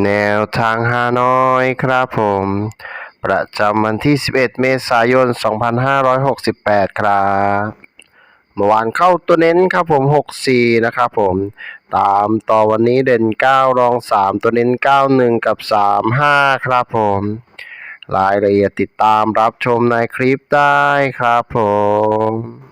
แนวทางฮานอยครับผม ประจำวันที่ 11 เมษายน 2568 ครับเมื่อวานเข้าตัวเน้นครับผม 64 นะครับผม ตามต่อวันนี้เด่น 9 รอง 3 ตัวเน้น 91 กับ 35 ครับผม รายละเอียดติดตามรับชมในคลิปได้ครับผม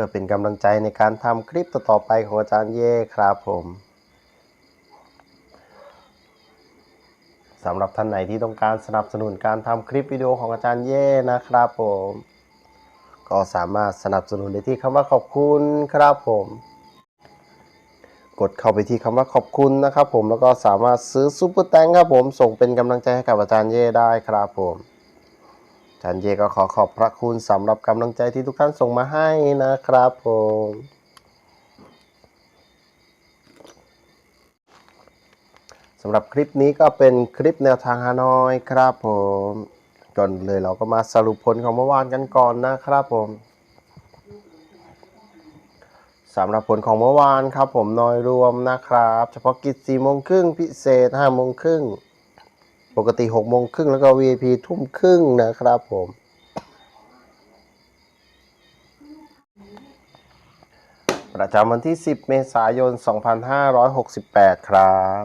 พื่อเป็นกำลังใจในการทำคลิปต่อๆไปของอาจารย์เย่ครับผมสำหรับท่านไหนที่ต้องการสนับสนุนการทำคลิปวิดีโอของอาจารย์เย่นะครับผม ก็สามารถสนับสนุนได้ที่คำว่าขอบคุณครับผม กดเข้าไปที่คำว่าขอบคุณนะครับผมแล้วก็สามารถซื้อซุปเปอร์แตงครับผม ส่งเป็นกำลังใจให้กับอาจารย์เย่ได้ครับผม อาจารย์เยก็ขอขอบพระคุณสำหรับกำลังใจที่ทุกท่านส่งมาให้นะครับผมสำหรับคลิปนี้ก็เป็นคลิปแนวทางฮานอยครับผมก่อนเลยเราก็มาสรุปผลของเมื่อวานกันก่อนนะครับผมสำหรับผลของเมื่อวานครับผมน้อยรวมนะครับ เฉพาะกิจ4โมงครึ่งพิเศษ5โมงครึ่ง ปกติ6โมงครึ่งแล้วก็ VIP ทุ่มครึ่งนะครับผม ประจำวันที่ 10 เมษายน 2568 ครับ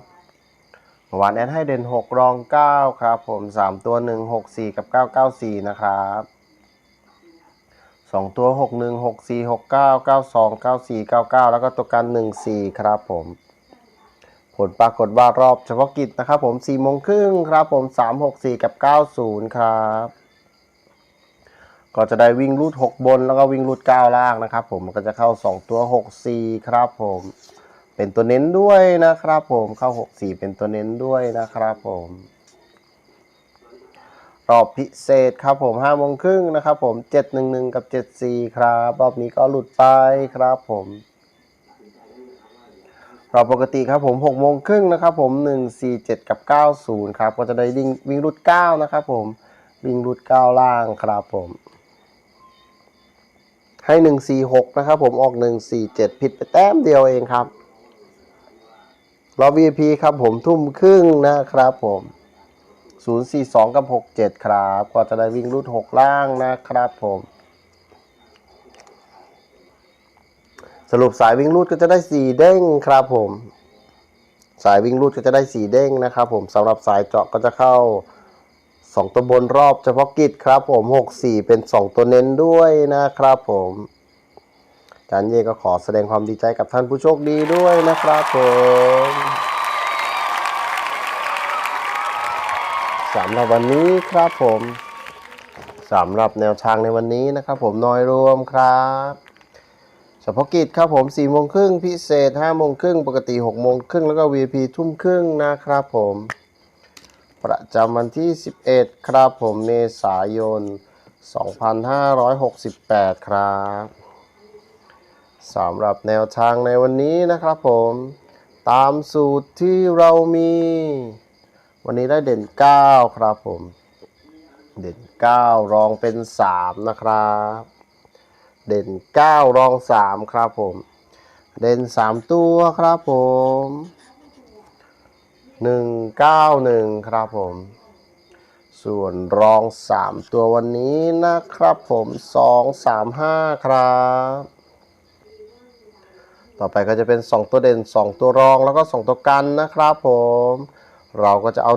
เมื่อวานแอดให้เด่น 6 รอง 9 ครับผม 3 ตัว 1 6 4 กับ 994 นะครับ2ตัว 6 1 6 4 6 9 92 94 99 แล้วก็ตัวกัน 14 ครับผม ผลปรากฏว่ารอบเฉพาะกิจนะครับผม4โมงครึ่งครับผม 364 กับ 90 ครับ ก็จะได้วิ่งรูด 6 บนแล้วก็วิ่งรูด 9 ล่างนะครับผมมันก็จะเข้า 2 ตัว 64 ครับผม เป็นตัวเน้นด้วยนะครับผมเข้า 64 เป็นตัวเน้นด้วยนะครับผมรอบพิเศษครับผม5โมงครึ่งนะครับผม 711 กับ 74 ครับ รอบนี้ก็หลุดไปครับผม รอบปกติครับผม6โมงครึ่งนะครับผม 147 กับ 90 ครับ ก็จะได้วิ่งวิ่งรูด9นะครับผม วิ่งรูด9ล่างครับผม ให้ 146 นะครับผม ออก 147 ผิดไปแต้มเดียวเองครับรอบ VIP ครับผมทุ่มครึ่งนะครับผม 042 กับ 67 ครับ ก็จะได้วิ่งรูด 6 ล่างนะครับผม สรุปสายวิ่งรูดก็จะได้สีเด้งครับผม สายวิ่งรูดก็จะได้สีเด้งนะครับผมสำหรับสายเจาะก็จะเข้า 2 ตัวบนรอบเฉพาะกิจครับผม 64 เป็น 2 ตัวเน้นด้วยนะครับผมอาจารย์เย่ก็ขอแสดงความดีใจกับท่านผู้โชคดีด้วยนะครับผมสำหรับวันนี้ครับผมสำหรับแนวทางในวันนี้นะครับผมน้อยรวมครับ ฉพาะกิจครับผม4โมงครึ่งพิเศษ5โมงครึ่งปกติ6โมงครึ่งแล้วก็ VIP ทุ่มครึ่งนะครับผม ประจำวันที่ 11 ครับผมเมษายน 2568 ครับสำหรับแนวทางในวันนี้นะครับผม ตามสูตรที่เรามี วันนี้ได้เด่น 9 ครับผม เด่น 9 รองเป็น 3 นะครับ เด่น 9 รอง 3 ครับผม เด่น 3 ตัวครับผม 191 ครับผม ส่วนรอง 3 ตัววันนี้นะครับผม 2 3 5 ครับ ต่อไปก็จะเป็น 2 ตัวเด่น 2 ตัวรองแล้วก็ 2 ตัวกันนะครับผม เราก็จะเอา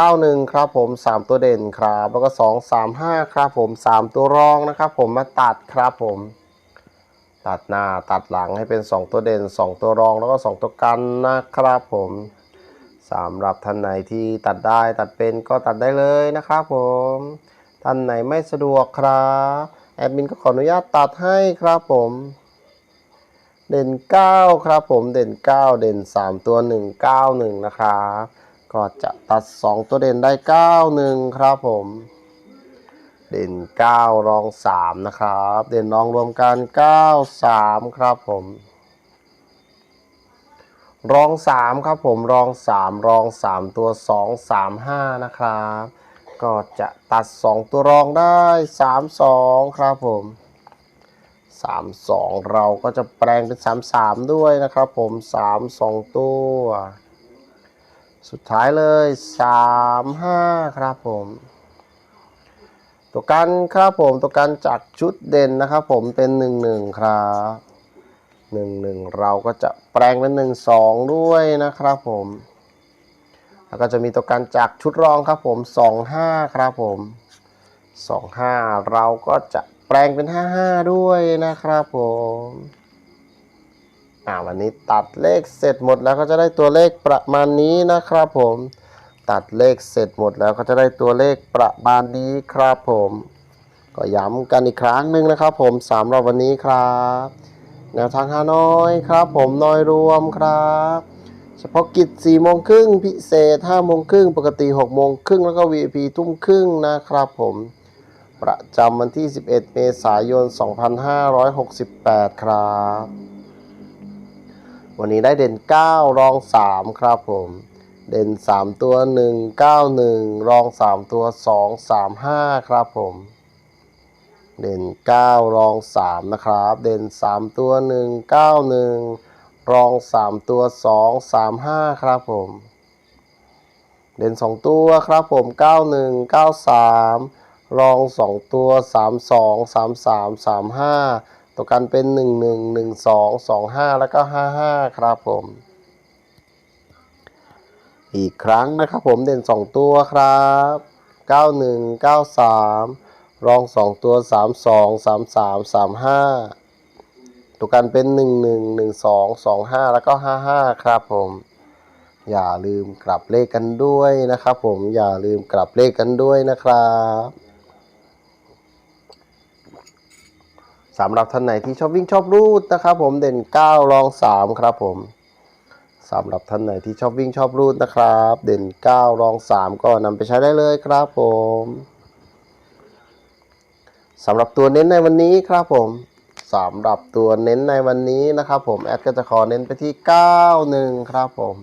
191 ครับผม 3 ตัวเด่นครับ แล้วก็ 2 3 5 ครับผม 3 ตัวรองนะครับผมมาตัดครับผม ตัดหน้าตัดหลังให้เป็น 2 ตัวเด่น 2 ตัวรองแล้วก็ 2 ตัวกันนะครับผมสำหรับท่านไหนที่ตัดได้ตัดเป็นก็ตัดได้เลยนะครับผม ท่านไหนไม่สะดวกครับแอดมินก็ขออนุญาตตัดให้ครับผม เด่น 9 ครับผมเด่น 9 เด่น 3 ตัว 1 9 1 นะครับ ก็จะตัด 2 ตัวเด่นได้ 9 1 ครับผม เด่น 9 รอง 3 นะครับ เด่นรองรวมกัน 9 3 ครับผม รอง 3 ครับผมรอง 3 รอง 3 ตัว 2 3 5 นะครับ ก็จะตัด 2 ตัวรองได้ 3 2 ครับผม3 2 เราก็จะแปลงเป็น 3 3 ด้วยนะครับผม 3 2 ตัว สุดท้ายเลย 3 5 ครับผม ตัวกันครับผมตัวกันจากชุดเด่นนะครับผมเป็น 1 1 ครับ1 1 เราก็จะแปลงเป็น 1 2 ด้วยนะครับผม แล้วก็จะมีตัวกันจากชุดรองครับผม 2 5 ครับผม 2 5 เราก็จะแปลงเป็น 5 5 ด้วยนะครับผม อ่าวันนี้ตัดเลขเสร็จหมดแล้วก็จะได้ตัวเลขประมาณนี้นะครับผม ตัดเลขเสร็จหมดแล้วก็จะได้ตัวเลขประมาณนี้ครับผม ก็ย้ำกันอีกครั้งหนึ่งนะครับ ผมสามรอบวันนี้ครับแนวทางฮานอยครับ ผมน้อยรวมครับ เฉพาะกิจ4โมงครึ่งพิเศษ5โมงครึ่งปกติ6โมงครึ่งแล้วก็ VIP ทุ่มครึ่งนะครับผม ประจำวันที่ 11 เมษายน 2568 ครับ วันนี้ได้เด่น 9 รอง 3 ครับผม เด่น 3 ตัว 191 รอง 3 ตัว 235 ครับผม เด่น 9 รอง 3 นะครับ เด่น 3 ตัว 191 รอง 3 ตัว 235 ครับผม เด่น 2 ตัวครับผม 91 93 รอง 2 ตัว 32 33 35 ตัวกันเป็น 11 12 25 แล้วก็ 55 ครับผม อีกครั้งนะครับผมเด่น 2 ตัวครับ 91 93 รอง 2 ตัว 32 33 35 ตัวกันเป็น 11 12 25 แล้วก็ 55 ครับผม อย่าลืมกลับเลขกันด้วยนะครับผมอย่าลืมกลับเลขกันด้วยนะครับ สำหรับท่านไหนที่ชอบวิ่งชอบรูดนะครับ ผมเด่น 9 รอง 3 ครับผมสำหรับท่านไหนที่ชอบวิ่งชอบรูดนะครับ เด่น 9 รอง 3 ก็นำไปใช้ได้เลยครับผมสำหรับตัวเน้นในวันนี้ครับผมสำหรับตัวเน้นในวันนี้นะครับ ผมแอดก็จะขอเน้นไปที่ 91 ครับผม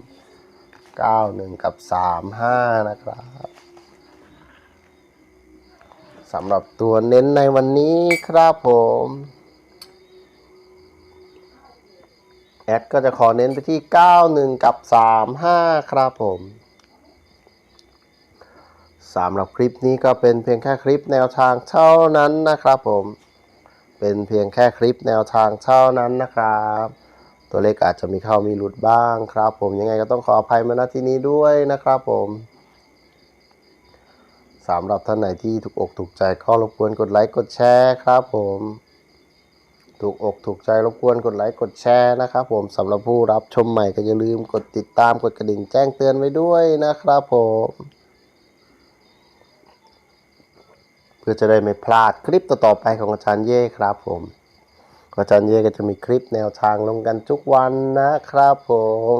91 กับ 35 นะครับ สำหรับตัวเน้นในวันนี้ครับผมแอดก็จะขอเน้นไปที่ 91 กับ 35 ครับผมสำหรับคลิปนี้ก็เป็นเพียงแค่คลิปแนวทางเท่านั้นนะครับผม เป็นเพียงแค่คลิปแนวทางเท่านั้นนะครับ ตัวเลขอาจจะมีเข้ามีหลุดบ้างครับผมยังไงก็ต้องขออภัยมาณที่นี้ด้วยนะครับผม สำหรับท่านไหนที่ถูกอกถูกใจก็รบกวนกดไลค์กดแชร์ครับผมถูกอกถูกใจรบกวนกดไลค์กดแชร์นะครับผมสำหรับผู้รับชมใหม่ก็อย่าลืมกดติดตามกดกระดิ่งแจ้งเตือนไว้ด้วยนะครับผม เพื่อจะได้ไม่พลาดคลิปต่อๆไปของอาจารย์เย่ครับผมอาจารย์เย่ก็จะมีคลิปแนวทางลงกันทุกวันนะครับผม